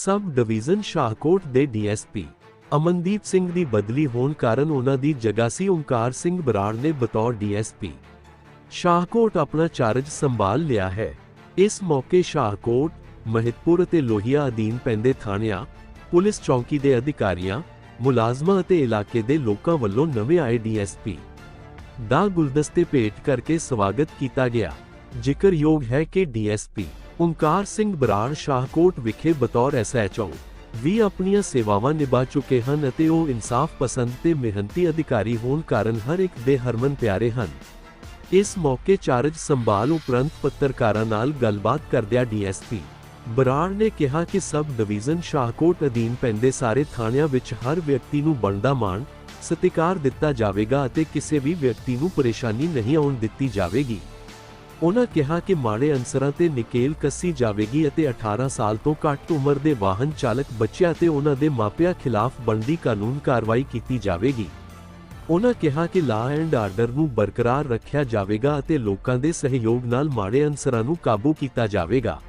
Sub division Shahkot ਦੇ DSP Amandeep Singh ਦੀ ਬਦਲੀ ਹੋਣ ਕਾਰਨ ਉਹਨਾਂ ਦੀ ਜਗ੍ਹਾ ਸੀ ਓਮਕਾਰ ਸਿੰਘ ਬਰਾੜ ਨੇ ਬਤੌਰ ਡੀਐਸਪੀ। ਸ਼ਾਹਕੋਟ ਆਪਣਾ ਚਾਰਜ ਸੰਭਾਲ ਲਿਆ ਹੈ। ਇਸ ਮੌਕੇ ਸ਼ਾਹਕੋਟ, ਮਹਿਤਪੁਰ ਅਤੇ ਲੋਹੀਆ ਅਧੀਨ ਪੈਂਦੇ ਥਾਣਿਆਂ, ਪੁਲਿਸ ਚੌਂਕੀ ਦੇ ਅਧਿਕਾਰੀਆਂ, ਮੁਲਾਜ਼ਮਾਂ ਅਤੇ ਇਲਾਕੇ ਦੇ ਲੋਕਾਂ ਵੱਲੋਂ ਨਵੇਂ ਆਏ ਡੀਐਸਪੀ ਦਾ ਗੁਲਦਸਤੇ ਭੇਟ ਕਰਕੇ ਸਵਾਗਤ ਕੀਤਾ ਗਿਆ। ਜ਼ਿਕਰਯੋਗ ਹੈ ਕਿ ਡੀਐਸਪੀ ਓਮਕਾਰ ਸਿੰਘ ਬਰਾੜ ਸ਼ਾਹਕੋਟ ਵਿਖੇ ਬਤੌਰ ਐਸਐਚਓ ਵੀ ਆਪਣੀਆਂ ਸੇਵਾਵਾਂ ਨਿਭਾ ਚੁੱਕੇ ਹਨ ਅਤੇ ਉਹ ਇਨਸਾਫ ਪਸੰਦ ਤੇ ਮਿਹਨਤੀ ਅਧਿਕਾਰੀ ਹੋਣ ਕਾਰਨ ਹਰ ਇੱਕ ਦੇ ਹਰਮਨ ਪਿਆਰੇ ਹਨ। ਇਸ ਮੌਕੇ ਚਾਰਜ ਸੰਭਾਲ ਉਪਰੰਤ ਪੱਤਰਕਾਰਾਂ ਨਾਲ ਗੱਲਬਾਤ ਕਰਦਿਆਂ ਡੀਐਸਪੀ ਬਰਾੜ ਨੇ ਕਿਹਾ ਕਿ ਸਬ ਡਿਵੀਜ਼ਨ ਸ਼ਾਹਕੋਟ ਅਧੀਨ ਪੈਂਦੇ ਸਾਰੇ ਥਾਣਿਆਂ ਵਿੱਚ ਹਰ ਵਿਅਕਤੀ ਨੂੰ ਬਣਦਾ ਮਾਣ ਸਤਿਕਾਰ ਦਿੱਤਾ ਜਾਵੇਗਾ ਅਤੇ ਕਿਸੇ ਵੀ ਵਿਅਕਤੀ ਨੂੰ ਪਰੇਸ਼ਾਨੀ ਨਹੀਂ ਆਉਣ ਦਿੱਤੀ ਜਾਵੇਗੀ। ਉਹਨਾਂ ਕਿਹਾ ਕਿ ਮਾੜੇ ਅਨਸਰਾਂ ਤੇ ਨਿਕੇਲ ਕੱਸੀ ਜਾਵੇਗੀ ਅਤੇ 18 ਸਾਲ ਤੋਂ ਘੱਟ ਉਮਰ ਦੇ ਵਾਹਨ ਚਾਲਕ ਬੱਚਿਆਂ ਤੇ ਉਹਨਾਂ ਦੇ ਮਾਪਿਆਂ ਖਿਲਾਫ ਬਣਦੀ ਕਾਨੂੰਨ ਕਾਰਵਾਈ ਕੀਤੀ ਜਾਵੇਗੀ। ਉਹਨਾਂ ਕਿਹਾ ਕਿ ਲਾ ਐਂਡ ਆਰਡਰ ਨੂੰ ਬਰਕਰਾਰ ਰੱਖਿਆ ਜਾਵੇਗਾ ਅਤੇ ਲੋਕਾਂ ਦੇ ਸਹਿਯੋਗ ਨਾਲ ਮਾੜੇ ਅਨਸਰਾਂ ਨੂੰ ਕਾਬੂ ਕੀਤਾ ਜਾਵੇਗਾ।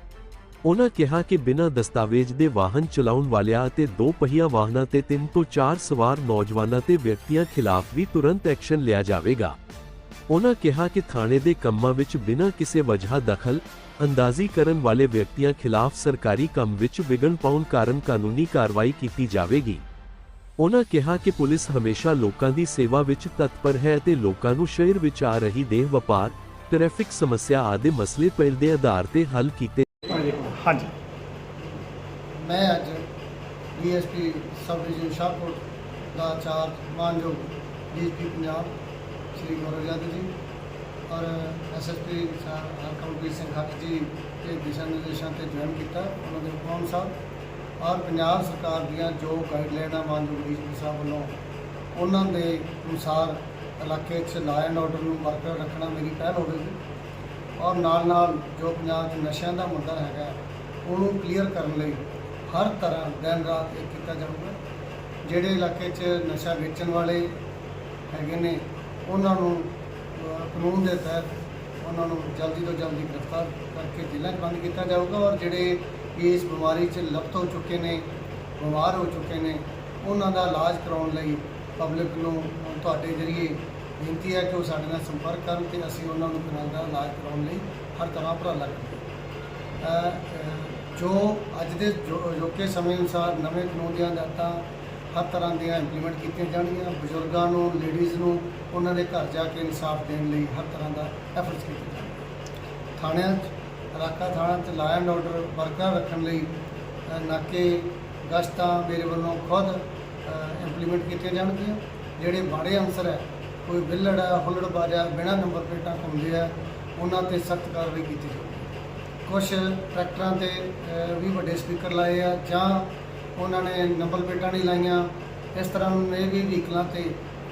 ਉਹਨਾਂ ਕਿਹਾ ਕਿ ਬਿਨਾਂ ਦਸਤਾਵੇਜ਼ ਦੇ ਵਾਹਨ ਚਲਾਉਣ ਵਾਲਿਆਂ ਅਤੇ ਦੋ ਪਹੀਆ ਵਾਹਨਾਂ ਤੇ ਤਿੰਨ ਤੋਂ ਚਾਰ ਸਵਾਰ ਨੌਜਵਾਨਾਂ ਤੇ ਵਿਅਕਤੀਆਂ ਖਿਲਾਫ ਵੀ ਤੁਰੰਤ ਐਕਸ਼ਨ ਲਿਆ ਜਾਵੇਗਾ। ਉਹਨਾਂ ਕਿਹਾ ਕਿ ਥਾਣੇ ਦੇ ਕੰਮਾਂ ਵਿੱਚ ਬਿਨਾਂ ਕਿਸੇ ਵਜ੍ਹਾ ਦਖਲ ਅੰਦਾਜ਼ੀ ਕਰਨ ਵਾਲੇ ਵਿਅਕਤੀਆਂ ਖਿਲਾਫ ਸਰਕਾਰੀ ਕੰਮ ਵਿੱਚ ਵਿਗਣ ਪਾਉਣ ਕਾਰਨ ਕਾਨੂੰਨੀ ਕਾਰਵਾਈ ਕੀਤੀ ਜਾਵੇਗੀ। ਉਹਨਾਂ ਕਿਹਾ ਕਿ ਪੁਲਿਸ ਹਮੇਸ਼ਾ ਲੋਕਾਂ ਦੀ ਸੇਵਾ ਵਿੱਚ ਤਤਪਰ ਹੈ ਅਤੇ ਲੋਕਾਂ ਨੂੰ ਸ਼ਹਿਰ ਵਿੱਚ ਆ ਰਹੀ ਦੇਹ ਵਪਾਰ ਟ੍ਰੈਫਿਕ ਸਮੱਸਿਆ ਆਦਿ ਮਸਲੇ ਪਹਿਲ ਦੇ ਆਧਾਰ ਤੇ ਹੱਲ ਕੀਤੇ ਹਾਂਜੀ। ਮੈਂ ਅੱਜ ਡੀਐਸਪੀ ਸਬ ਡਿਵੀਜ਼ਨ ਸ਼ਾਹਕੋਟ ਦਾ ਚਾਰਜ ਮਾਨਯੋਗ ਡੀਐਸਪੀ ਪੰਜਾਬ ਸ਼੍ਰੀ ਗੌਰਵ ਯਾਦਵ ਜੀ ਔਰ ਐਸਐਸਪੀ ਸਾਹਿਬ ਹਰਕਮਪ੍ਰੀਤ ਸਿੰਘ ਹੱਕ ਜੀ ਦੇ ਦਿਸ਼ਾ ਨਿਰਦੇਸ਼ਾਂ ਤੇ ਜੁਆਇਨ ਕੀਤਾ, ਉਹਨਾਂ ਦੇ ਹੁਕਮ ਸਾਹਿਬ ਔਰ ਪੰਜਾਬ ਸਰਕਾਰ ਦੀਆਂ ਜੋ ਗਾਈਡਲਾਈਨਾਂ ਮਾਨਯੋਗ ਡੀਐਸਪੀ ਸਾਹਿਬ ਵੱਲੋਂ, ਉਹਨਾਂ ਦੇ ਅਨੁਸਾਰ ਇਲਾਕੇ 'ਚ ਲਾਅ ਐਂਡ ਆਰਡਰ ਨੂੰ ਬਰਕਰਾਰ ਰੱਖਣਾ ਮੇਰੀ ਪਹਿਲ ਹੋਵੇਗੀ ਔਰ ਨਾਲ ਨਾਲ ਜੋ ਪੰਜਾਬ 'ਚ ਨਸ਼ਿਆਂ ਦਾ ਮੁੱਦਾ ਹੈਗਾ, ਉਹਨੂੰ ਕਲੀਅਰ ਕਰਨ ਲਈ ਹਰ ਤਰ੍ਹਾਂ ਦਿਨ ਰਾਤ ਇਹ ਕੀਤਾ ਜਾਊਗਾ। ਜਿਹੜੇ ਇਲਾਕੇ 'ਚ ਨਸ਼ਾ ਵੇਚਣ ਵਾਲੇ ਹੈਗੇ ਨੇ ਉਹਨਾਂ ਨੂੰ ਕਾਨੂੰਨ ਦੇ ਤਹਿਤ ਉਹਨਾਂ ਨੂੰ ਜਲਦੀ ਤੋਂ ਜਲਦੀ ਗ੍ਰਿਫਤਾਰ ਕਰਕੇ ਜੇਲ੍ਹਾਂ 'ਚ ਬੰਦ ਕੀਤਾ ਜਾਊਗਾ ਔਰ ਜਿਹੜੇ ਇਸ ਬਿਮਾਰੀ 'ਚ ਲਪਤ ਹੋ ਚੁੱਕੇ ਨੇ, ਬਿਮਾਰ ਹੋ ਚੁੱਕੇ ਨੇ, ਉਹਨਾਂ ਦਾ ਇਲਾਜ ਕਰਾਉਣ ਲਈ ਪਬਲਿਕ ਨੂੰ ਤੁਹਾਡੇ ਜ਼ਰੀਏ ਬੇਨਤੀ ਹੈ ਕਿ ਉਹ ਸਾਡੇ ਨਾਲ ਸੰਪਰਕ ਕਰਨ ਤੇ ਅਸੀਂ ਉਹਨਾਂ ਨੂੰ ਇਹਨਾਂ ਦਾ ਇਲਾਜ ਕਰਾਉਣ ਲਈ ਹਰ ਤਰ੍ਹਾਂ ਉਪਰਾਲਾ ਕਰੀਏ। ਜੋ ਅੱਜ ਦੇ ਜੋ- ਅਜੋਕੇ ਸਮੇਂ ਅਨੁਸਾਰ ਨਵੇਂ ਕਾਨੂੰਨ ਦੀਆਂ ਹਦਾਇਤਾਂ ਹਰ ਤਰ੍ਹਾਂ ਦੀਆਂ ਇੰਪਲੀਮੈਂਟ ਕੀਤੀਆਂ ਜਾਣਗੀਆਂ। ਬਜ਼ੁਰਗਾਂ ਨੂੰ ਲੇਡੀਜ਼ ਨੂੰ, ਉਹਨਾਂ ਦੇ ਘਰ ਜਾ ਕੇ ਇਨਸਾਫ ਦੇਣ ਲਈ ਹਰ ਤਰ੍ਹਾਂ ਦਾ ਐਫਰਟਸ ਕੀਤੇ ਜਾਣਗੇ। ਥਾਣਿਆਂ 'ਚ, ਰਾਕਾ ਥਾਣਾ 'ਚ ਲਾਅ ਐਂਡ ਆਰਡਰ ਬਰਕਰਾਰ ਰੱਖਣ ਲਈ ਨਾਕੇ, ਗਸ਼ਤਾਂ ਮੇਰੇ ਵੱਲੋਂ ਖੁਦ ਇੰਪਲੀਮੈਂਟ ਕੀਤੀਆਂ ਜਾਣਗੀਆਂ। ਜਿਹੜੇ ਮਾੜੇ ਅਨਸਰ ਹੈ, ਕੋਈ ਬਿੱਲੜ ਹੈ, ਹੁੱਲੜਬਾਜ਼ ਹੈ, ਬਿਨਾਂ ਨੰਬਰ ਪਲੇਟਾਂ ਘੁੰਮਦੇ ਆ, ਉਹਨਾਂ ਤੇ ਸਖਤ ਕਾਰਵਾਈ ਕੀਤੀ ਜਾਵੇ ਕੁਝ ਟਰੈਕਟਰਾਂ ਤੇ ਵੀ ਵੱਡੇ ਸਪੀਕਰ ਲਾਏ ਆ ਜਾਂ ਉਹਨਾਂ ਨੇ ਨੰਬਰ ਪਲੇਟਾਂ ਨਹੀਂ ਲਾਈਆਂ। ਇਸ ਤਰ੍ਹਾਂ ਇਹ ਵੀ ਵਹੀਕਲਾਂ ਤੇ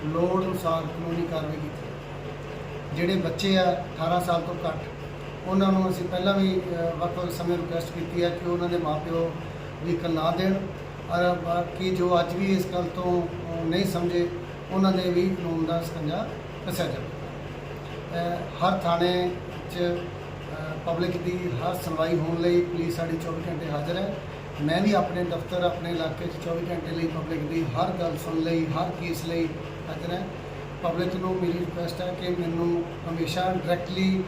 ਲੋੜ ਅਨੁਸਾਰ ਕਾਨੂੰਨੀ ਕਾਰਵਾਈ ਕੀਤੀ ਜਿਹੜੇ ਬੱਚੇ ਆ 18 ਸਾਲ ਤੋਂ ਘੱਟ, ਉਹਨਾਂ ਨੂੰ ਅਸੀਂ ਪਹਿਲਾਂ ਵੀ ਵੱਖ-ਵੱਖ ਸਮੇਂ ਰਿਕੁਐਸਟ ਕੀਤੀ ਹੈ ਕਿ ਉਹਨਾਂ ਦੇ ਮਾਪਿਓ ਵਹੀਕਲ ਨਾ ਦੇਣ। ਔਰ ਬਾਕੀ ਜੋ ਅੱਜ ਵੀ ਇਸ ਗੱਲ ਤੋਂ ਨਹੀਂ ਸਮਝੇ, ਉਹਨਾਂ ਦੇ ਵੀ ਕਾਨੂੰਨ ਦਾ ਸਕੰਜਾ ਕੱਸਿਆ ਜਾਵੇ। ਹਰ ਥਾਣੇ 'ਚ ਪਬਲਿਕ ਦੀ ਹਰ ਸੁਣਵਾਈ ਹੋਣ ਲਈ ਪੁਲਿਸ ਸਾਡੀ 24 ਘੰਟੇ ਹਾਜ਼ਰ ਹੈ। ਮੈਂ ਵੀ ਆਪਣੇ ਦਫ਼ਤਰ ਆਪਣੇ ਇਲਾਕੇ 'ਚ 24 ਘੰਟੇ ਲਈ ਪਬਲਿਕ ਦੀ ਹਰ ਗੱਲ ਸੁਣ ਲਈ ਹਰ ਕੇਸ ਲਈ। ਹਾਜ਼ਰ ਹੈ ਪਬਲਿਕ ਨੂੰ ਮੇਰੀ ਰਿਕੁਐਸਟ ਹੈ ਕਿ ਮੈਨੂੰ ਹਮੇਸ਼ਾ ਡਾਇਰੈਕਟਲੀ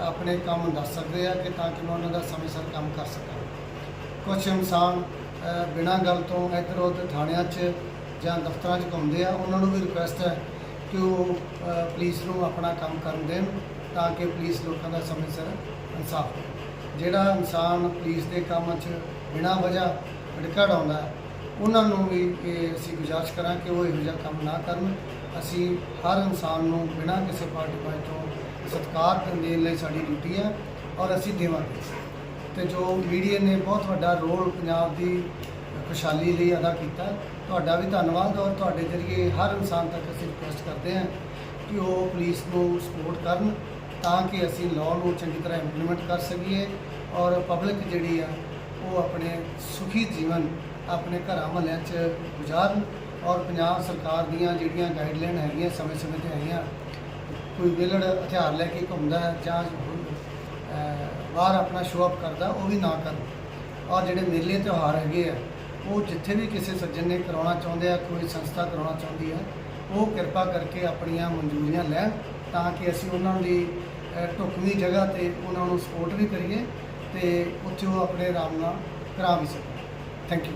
ਆਪਣੇ ਕੰਮ ਦੱਸ ਸਕਦੇ ਆ ਕਿ ਤਾਂ ਕਿ ਮੈਂ ਉਹਨਾਂ ਦਾ ਸਮੇਂ ਸਿਰ ਕੰਮ ਕਰ ਸਕਾਂ। ਕੁਝ ਇਨਸਾਨ ਬਿਨਾਂ ਗੱਲ ਤੋਂ ਇੱਧਰ ਉੱਧਰ ਥਾਣਿਆਂ 'ਚ ਜਾਂ ਦਫ਼ਤਰਾਂ 'ਚ ਘੁੰਮਦੇ ਆ ਉਹਨਾਂ ਨੂੰ ਵੀ ਰਿਕੁਐਸਟ ਹੈ ਕਿ ਉਹ ਅ, ਪੁਲਿਸ ਨੂੰ ਆਪਣਾ ਕੰਮ ਕਰਨ ਦੇਣ ਤਾਂ ਕਿ ਪੁਲਿਸ ਲੋਕਾਂ ਦਾ ਸਮੇਂ ਸਿਰ ਇਨਸਾਫ ਦੇ ਜਿਹੜਾ ਇਨਸਾਨ ਪੁਲਿਸ ਦੇ ਕੰਮ 'ਚ ਬਿਨਾਂ ਵਜ੍ਹਾ ਭੜਕਾ ਉਡਾਉਂਦਾ ਉਹਨਾਂ ਨੂੰ ਵੀ ਇਹ ਅਸੀਂ ਗੁਜ਼ਾਰਿਸ਼ ਕਰਾਂ ਕਿ ਉਹ ਇਹੋ ਜਿਹਾ ਕੰਮ ਨਾ ਕਰਨ। ਅਸੀਂ ਹਰ ਇਨਸਾਨ ਨੂੰ ਬਿਨਾਂ ਕਿਸੇ ਪਾਰਟੀ ਪਾਈ ਤੋਂ ਸਤਿਕਾਰ ਦੇਣ ਲਈ ਸਾਡੀ ਡਿਊਟੀ ਹੈ ਔਰ ਅਸੀਂ ਦੇਵਾਂਗੇ। ਤੇ ਜੋ ਮੀਡੀਆ ਨੇ ਬਹੁਤ ਵੱਡਾ ਰੋਲ ਪੰਜਾਬ ਦੀ ਖੁਸ਼ਹਾਲੀ ਲਈ ਅਦਾ ਕੀਤਾ ਤੁਹਾਡਾ ਵੀ ਧੰਨਵਾਦ ਔਰ ਤੁਹਾਡੇ ਜ਼ਰੀਏ ਹਰ ਇਨਸਾਨ ਤੱਕ ਅਸੀਂ ਰਿਕੁਐਸਟ ਕਰਦੇ ਹਾਂ ਕਿ ਉਹ ਪੁਲਿਸ ਨੂੰ ਸਪੋਰਟ ਕਰਨ ਤਾਂ ਕਿ ਅਸੀਂ ਲਾਅ ਨੂੰ ਚੰਗੀ ਤਰ੍ਹਾਂ ਇੰਪਲੀਮੈਂਟ ਕਰ ਸਕੀਏ ਔਰ ਪਬਲਿਕ ਜਿਹੜੀ ਆ ਉਹ ਆਪਣੇ ਸੁਖੀ ਜੀਵਨ ਆਪਣੇ ਘਰਾਂ ਮਹੱਲਿਆਂ 'ਚ ਗੁਜ਼ਾਰਨ ਔਰ ਪੰਜਾਬ ਸਰਕਾਰ ਦੀਆਂ ਜਿਹੜੀਆਂ ਗਾਈਡਲਾਈਨ ਹੈਗੀਆਂ ਸਮੇਂ-ਸਮੇਂ ਤੇ ਹੈਗੀਆਂ ਕੋਈ ਵਿਲੜ ਹਥਿਆਰ ਲੈ ਕੇ ਘੁੰਮਦਾ ਜਾਂ ਬਾਹਰ ਆਪਣਾ ਸ਼ੋਅ ਕਰਦਾ, ਉਹ ਵੀ ਨਾ ਕਰਨ। ਔਰ ਜਿਹੜੇ ਮੇਲੇ ਤਿਉਹਾਰ ਹੈਗੇ ਆ, ਉਹ ਜਿੱਥੇ ਵੀ ਕਿਸੇ ਸੱਜਣ ਨੇ ਕਰਾਉਣਾ ਚਾਹੁੰਦੇ ਆ, ਕੋਈ ਸੰਸਥਾ ਕਰਾਉਣਾ ਚਾਹੁੰਦੀ ਹੈ, ਉਹ ਕਿਰਪਾ ਕਰਕੇ ਆਪਣੀਆਂ ਮਨਜ਼ੂਰੀਆਂ ਲੈਣ ਤਾਂ ਕਿ ਅਸੀਂ ਉਹਨਾਂ ਦੀ ਢੁਕਵੀਂ ਜਗ੍ਹਾ ਤੇ ਉਹਨਾਂ ਨੂੰ ਸਪੋਰਟ ਵੀ ਕਰੀਏ ਤੇ ਉੱਥੇ ਉਹ ਆਪਣੇ ਆਰਾਮ ਨਾਲ ਕਰਾ ਵੀ ਸਕਣ। Thank you